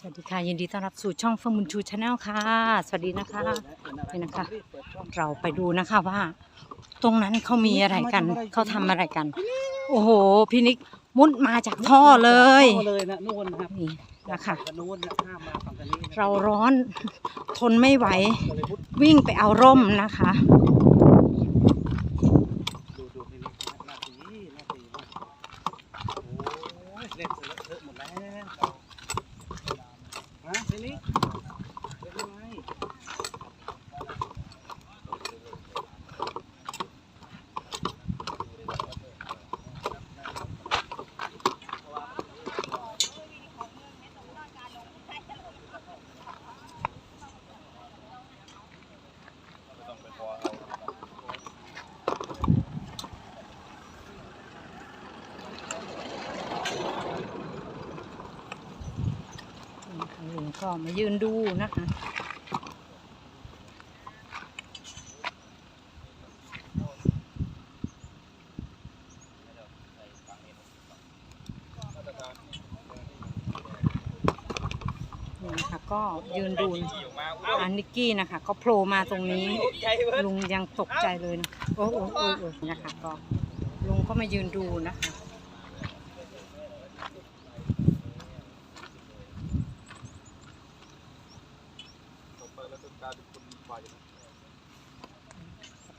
สวัสดีค่ะ ยินดีต้อนรับสู่ช่องเฟิร์มบุญชูชาแนลค่ะ สวัสดีนะคะนี่นะคะ เราไปดูนะคะว่า ตรงนั้นเขามีอะไรกันเขาทำอะไรกัน โอ้โห พี่นิกมุดมาจากท่อเลยท่อเลยนะนู่นนะครับนี่นะคะฝั่งนู้นนะห้ามมาฝั่งนี้นะเราร้อนทนไม่ไหว ก็เลยมุดวิ่งไปเอาร่มนะคะ really. ก็มายืนดูนะคะนี่นะคะก็ยืนดูอันนิกกี้นะคะก็โผล่มาตรงนี้ ลุงยังตกใจเลยนะโอ้โอ้โอ้โอ้นะคะก็ลุงก็มายืนดูนะคะ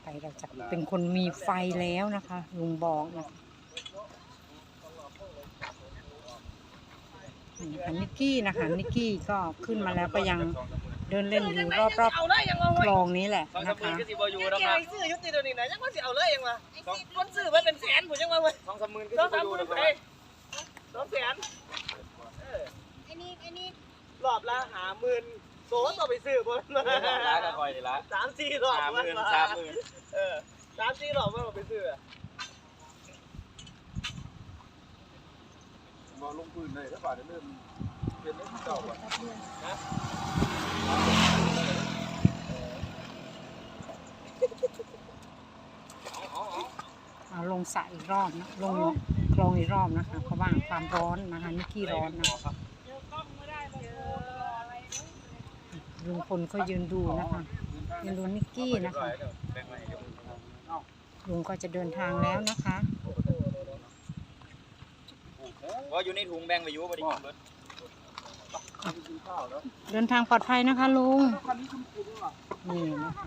ไปเราจะเป็นคนมีไฟแล้วนะคะลุงบอกนะคะนี่นะคะนิกกี้นะคะนิกกี้ก็ขึ้นมาแล้วก็ยังเดินเล่นอยู่รอบรอบเอาเลยยังเอาๆคลองนี้แหละสองนะสามหมื่คะนก็สิบอยู่แล้วครับซื้อยุติเดี๋ยวนี้นะยังว่าสิเอาเลยยังวะคนซื้อไว้เป็นแสนผมยังว่าเว้ยสองสามหมื่นก็สองจะสามอหยู่มื่นนะคไปรับสองแสนเออไอ้นี่ไอ้นี่รอบละหาหมื่น โซ่ต่อไปซื้อบนมาร้านก็คอยดีละสามสี่รอบสามหมื่นสามหมื่นเออสามสี่รอบมันเอาไปซื้อมาลงพื้นเลยถ้าบาทเริ่มเป็นเรื่องเก่าอะเอาลงสระอีกรอบนะลงคลองอีกรอบนะคะเพราะว่าความร้อนนะคะนิกกี้ร้อนนะ ลุงพลก็ยืนดูนะคะยืนดูนิกกี้นะคะลุงก็จะเดินทางแล้วนะคะว่าอยู่ในถุงแบ่งไปอยู่บ่ได้กินเบิดกินข้าวแล้วเดินทางปลอดภัยนะคะลุงนี่นะคะ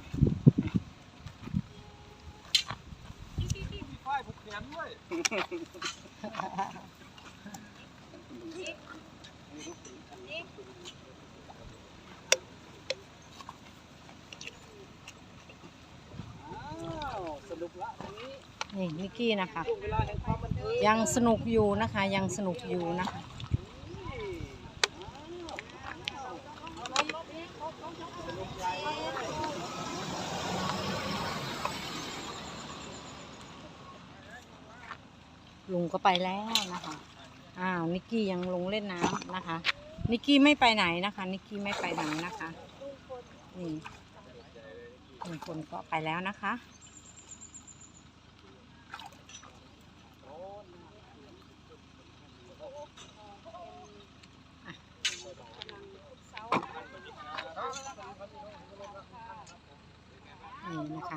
ป้ายผูกแขนด้วย อ้าวส นุกละทีนี้นี่นิกกี้นะคะช่วงเวลาแห่งความบันเทิงยังสนุกอยู่นะคะ ยังสนุกอยู่นะคะลุงก็ไปแล้วนะคะ อ้าวนิกกี้ยังลงเล่นน้ำนะคะ นิกกี้ไม่ไปไหนนะคะ นิกกี้ไม่ไปไหนนะคะ นี่ลุงพลก็ไปแล้วนะคะ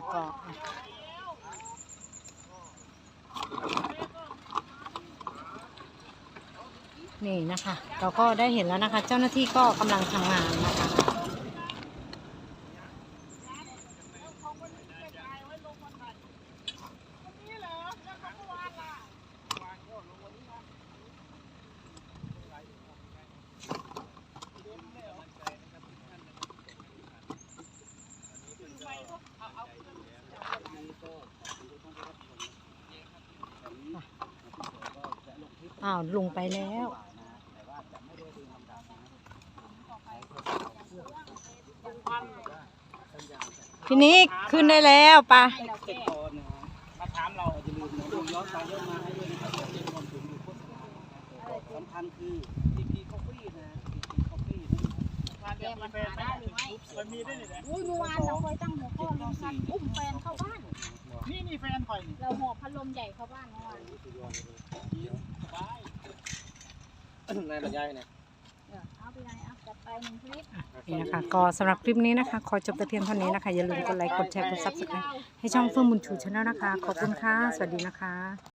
นี่นะคะก็นี่นะคะ เราก็ได้เห็นแล้วนะคะ เจ้าหน้าที่ก็กำลังทำงานนะคะ อ้าวลุงไปแล้วพี่นิกขึ้นได้แล้วไปะเสร็จก่อนนะฮะมาถามเราอย่าลืมนะดูย้อนไปย้อนมาให้ด้วยนะครับจะเป็นความถึงอยู่โฆษณานะครับสำคัญคือ TP Coffee นะ TP Coffee นะแกมันหาได้หรือไม่มันมีด้วยนี่นะอุ้ยเมื่อวานเราเคยตั้งหัวข้อเรื่องการอุ้มแฟนเข้าบ้าน นี่นี่แฟนคอยนี่เราหอบพัดลมใหญ่เข้าบ้านเมื่อวานนายบรรยายนะเออเอาไปไหนเอาไปหนึ่งคลิปนี่นะคะก็สำหรับคลิปนี้นะคะ ขอจบแต่เพียงเท่านี้นะคะ อย่าลืมกดไลค์ กดแชร์ กดซับสไครต์ให้ช่องเฟื่องบุญชูชาแนลนะคะ ขอบคุณค่ะ สวัสดีนะคะ